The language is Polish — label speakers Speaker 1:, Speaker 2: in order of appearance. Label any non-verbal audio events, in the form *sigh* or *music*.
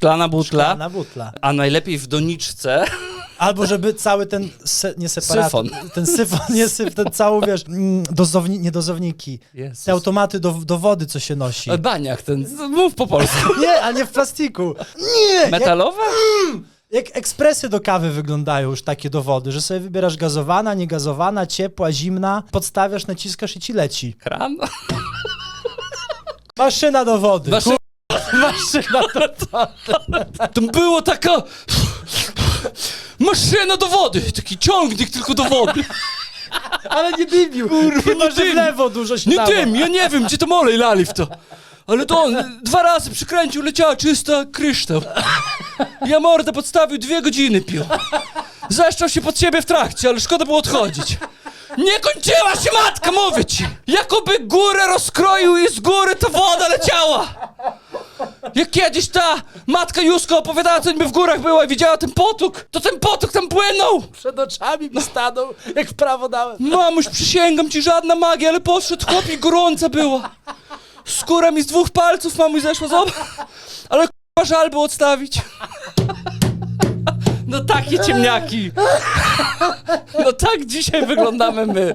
Speaker 1: szklana butla,
Speaker 2: Na butla.
Speaker 1: a najlepiej w doniczce.
Speaker 2: Albo żeby cały ten, se, nie separat,
Speaker 1: Syfon.
Speaker 2: ten syfon, nie syf, ten cały, wiesz, mm, dozowni, nie dozowniki,
Speaker 1: Jezus.
Speaker 2: te automaty do, do wody, co się nosi.
Speaker 1: E, Baniak ten, mów po polsku. *laughs*
Speaker 2: Nie, a nie w plastiku. Nie! Jak,
Speaker 1: Metalowe?
Speaker 2: jak ekspresy do kawy wyglądają już takie do wody, że sobie wybierasz gazowana, niegazowana, ciepła, zimna, podstawiasz, naciskasz i ci leci.
Speaker 1: Kran?
Speaker 2: Maszyna do wody.
Speaker 1: Maszyna-
Speaker 2: Maszyna do
Speaker 1: To było taka... Maszyna do wody, taki ciągnik tylko do wody.
Speaker 2: Ale nie dymił.
Speaker 1: Kurwa,
Speaker 2: Chyba,
Speaker 1: nie
Speaker 2: że w
Speaker 1: dym.
Speaker 2: lewo dużo się
Speaker 1: Nie
Speaker 2: dało.
Speaker 1: tym, ja nie wiem, gdzie to olej lali w to. Ale to on dwa razy przykręcił, leciała czysta kryształ. Ja mordę podstawił, dwie godziny pił. Zeszczał się pod siebie w trakcie, ale szkoda było odchodzić. Nie kończyła się matka, mówię ci! Jakoby górę rozkroił i z góry ta woda leciała! Jak kiedyś ta matka Jusko opowiadała, co niby w górach była i widziała ten potok, to ten potok tam płynął!
Speaker 2: Przed oczami mi stanął, jak w prawo dałem.
Speaker 1: Mamuś, przysięgam ci, żadna magia, ale podszedł chłop i gorąca była. Skóra mi z dwóch palców, mamuś zeszła, zobacz. Ale k***a żal było odstawić. No takie ciemniaki. No tak dzisiaj wyglądamy my.